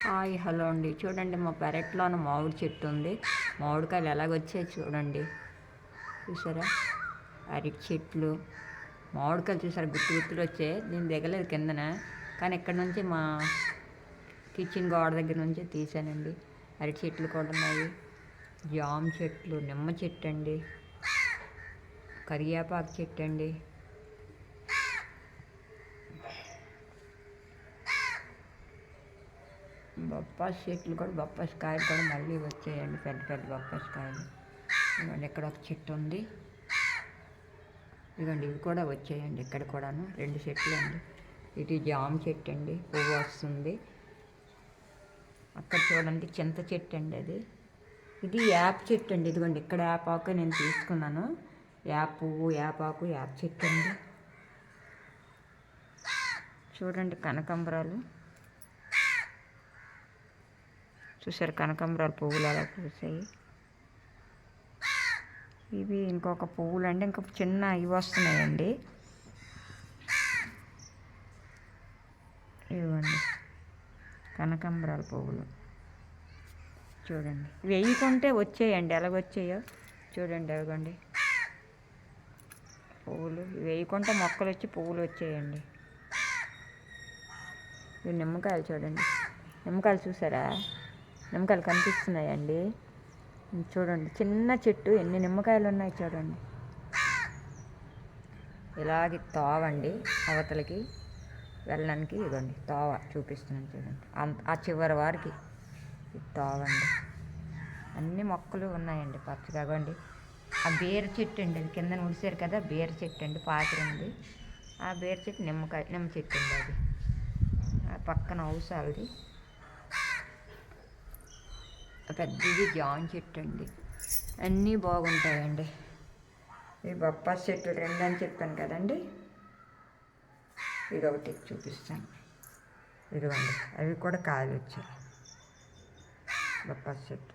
Hi hello అండి. చూడండి మా పెరట్లోన మామిడి చెట్టు ఉంది. మామిడికాయలు ఎలాగొచ్చాయి చూడండి. చూసారా? అరటి చెట్లు. మామిడికాయలు చూసారా? గుర్తు గుర్తులు వచ్చాయి. నేను దిగలేదు కిందన. కానీ ఇక్కడ నుంచి మా కిచెన్ గోడ దగ్గర నుంచి తీసానండి అరటి చెట్లు కూడా ఉన్నాయి. జామ చెట్లు నిమ్మ చెట్టు అండి కరివేపాకు చెట్టు అండి బొప్పాస్ చెట్లు కూడా బొప్పాస్ కాయలు కూడా మళ్ళీ వచ్చాయండి పెద్ద పెద్ద బొప్పాస్ కాయలు. ఇదిగోండి ఇక్కడ ఒక చెట్టు ఉంది. ఇదిగోండి ఇవి కూడా వచ్చాయండి ఇక్కడ కూడాను. రెండు చెట్లు అండి. ఇది జామ చెట్టు అండి పువ్వు వస్తుంది. అక్కడ చూడండి చింత చెట్టు అండి అది. ఇది యాప్ చెట్టు అండి. ఇదిగోండి ఇక్కడ యాపాకు నేను తీసుకున్నాను. యాప్ పువ్వు యాపాకు యాప్ చెట్టు అండి. చూడండి కనకాంబరాలు. చూసారు కనకాంబరాలు పువ్వులు అలా పూసాయి. ఇవి ఇంకొక పువ్వులు అండి ఇంకొక చిన్న ఇవి వస్తున్నాయండి. ఇవ్వండి. కనకాంబరాల పువ్వులు. చూడండి. వేయకుంటే వచ్చేయండి. ఎలాగొచ్చాయో చూడండి అదిగోండి. పువ్వులు. వేయకుంటే మొక్కలు వచ్చి పువ్వులు వచ్చేయండి. ఇవి నిమ్మకాయలు చూడండి. నిమ్మకాయలు చూసారా? నిమ్మకాయలు కనిపిస్తున్నాయండి. చూడండి చిన్న చెట్టు ఎన్ని నిమ్మకాయలు ఉన్నాయి చూడండి. ఇలాగే తోవండి అవతలకి వెళ్ళడానికి ఇదండి తోవ చూపిస్తున్నాను చూడండి. అంత ఆ చివరి వారికి ఇది తోవండి. అన్ని మొక్కలు ఉన్నాయండి పచ్చ ఇవ్వండి ఆ బీర చెట్టు అండి అది కింద ఉడిసారు కదా బీర చెట్టు అండి పాత్ర ఉంది. ఆ బీర చెట్టు నిమ్మకాయ నిమ్మ చెట్టు అండి అది. పక్కన ఔసాలది పెద్దది జాన్ చెట్టు అండి అన్నీ బాగుంటాయండి. ఈ బొప్పాస్ చెట్టు రెండు అని చెప్పాను కదండి. ఇది ఒకటి చూపిస్తాను. ఇదిగోండి అవి కూడా కాయలు వచ్చాయి. బొప్పాస్ చెట్టు.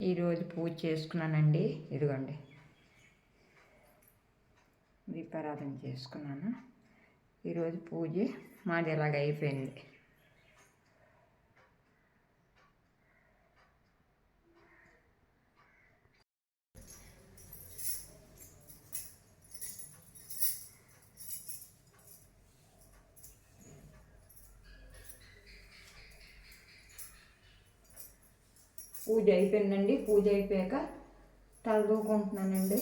ఈరోజు పూజ చేసుకున్నానండి. ఇదిగోండి. దీపారాధన చేసుకున్నాను. ఈరోజు పూజ మాది ఇలాగ అయిపోయింది. పూజ అయిపోయిందండి. పూజ అయిపోయాక తలదూకుంటున్నానండి.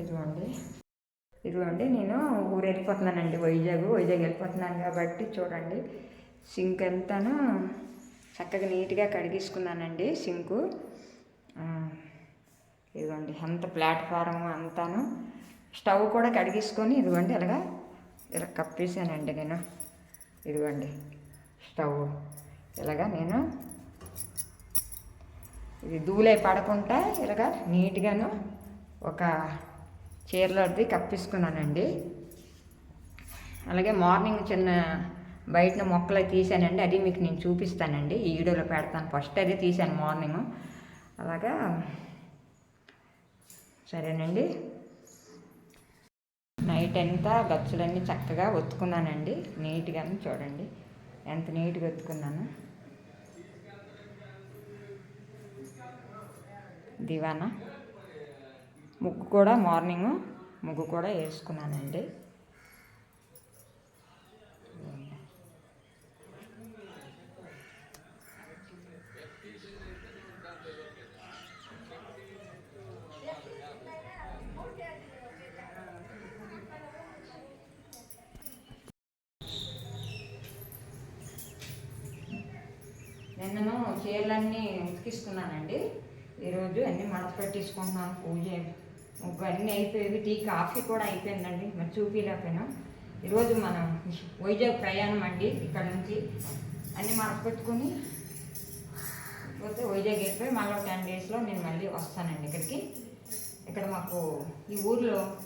ఇదిగోండి. ఇదిగోండి నేను ఊరు వెళ్ళిపోతున్నానండి వైజాగ్. వైజాగ్ వెళ్ళిపోతున్నాను కాబట్టి చూడండి. సింక్ అంతాను చక్కగా నీట్గా కడిగేసుకున్నానండి సింకు. ఇదిగోండి అంత ప్లాట్ఫారం అంతాను. స్టవ్ కూడా కడిగేసుకొని ఇదిగోండి ఇలాగా ఇలా కప్పేసానండి నేను. ఇదిగోండి స్టవ్ ఇలాగా నేను ఇది దూలే పడకుండా ఇలాగా నీట్గాను ఒక చీరలోది కప్పించుకున్నానండి అలాగే మార్నింగ్ చిన్న బయట మొక్కలు తీసానండి అది మీకు నేను చూపిస్తానండి. ఈ వీడియోలో పెడతాను. ఫస్ట్ అది తీసాను మార్నింగ్. అలాగా. సరేనండి. నైట్ అంతా గచ్చులన్నీ చక్కగా ఒత్తుకున్నానండి. నీట్గా చూడండి. ఎంత నీట్గా ఒత్తుకున్నాను. దివానా. ముగ్గు కూడా మార్నింగ్ ముగ్గు కూడా వేసుకున్నానండి. నిన్నను చీరలన్నీ ఉతికిస్తున్నానండి. ఈరోజు అన్నీ మడత పెట్టేసుకుంటున్నాను పూజ ఇవన్నీ అన్నీ అయిపోయేవి. టీ కాఫీ కూడా అయిపోయిందండి. మరి చూపించలేకపోయినా ఈరోజు మనం వైజాగ్ ప్రయాణం అండి. ఇక్కడ నుంచి అన్నీ మడత పెట్టుకొని పోతే వైజాగ్ వెళ్ళిపోయి మళ్ళీ టెన్ డేస్లో నేను మళ్ళీ వస్తానండి ఇక్కడికి. ఇక్కడ మాకు ఈ ఊర్లో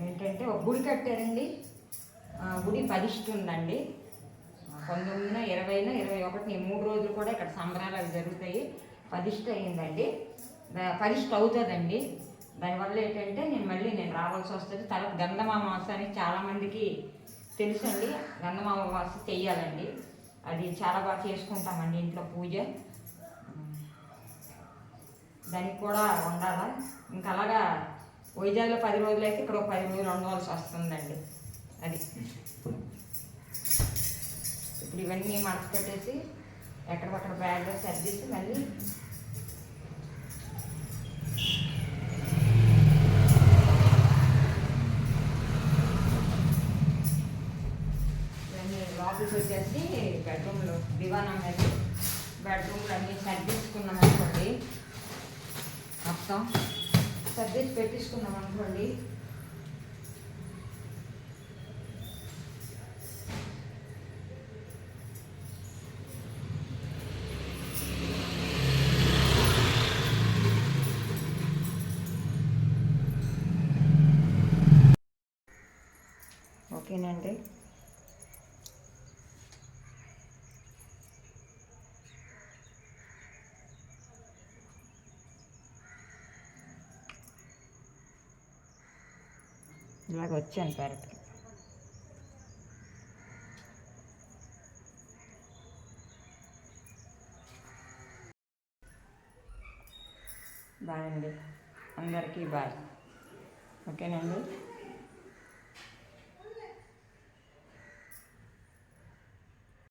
ఏంటంటే ఒక గుడి కట్టారండి. గుడి పదిష్టి ఉందండి. పంతొమ్మిదిన ఇరవైన ఇరవై ఒకటిన ఈ మూడు రోజులు కూడా ఇక్కడ సంబరాలు అవి జరుగుతాయి. పదిష్ట అయ్యిందండి. దా- పదిష్ట అవుతుందండి. దానివల్ల ఏంటంటే నేను మళ్ళీ నేను రావాల్సి వస్తుంది. తర్వాత గంధమామాస అని చాలామందికి తెలుసండి. గంధమామాస చెయ్యాలండి. అది చాలా బాగా చేసుకుంటామండి ఇంట్లో పూజ. దానికి కూడా ఉండాలా. ఇంకా అలాగా వైజాగ్లో పది రోజులు అయితే ఇక్కడ ఒక పది రోజులు ఉండవలసి వస్తుందండి. అది. ఇప్పుడు ఇవన్నీ మడత పెట్టేసి ఎక్కడికక్కడ బ్యాగ్లో సర్దేసి మళ్ళీ ఇవన్నీ లోపలికి వచ్చేసి బెడ్రూమ్లో దివానం మీద బెడ్రూమ్లో అన్నీ సర్దించుకున్నాం అనుకోండి మొత్తం సర్దేసి పెట్టించుకున్నాం అనుకోండి. ఓకేనండి ఇలాగ వచ్చాను పెరట్కి బాయ్ అండి. అందరికీ బాయ్. ఓకేనండి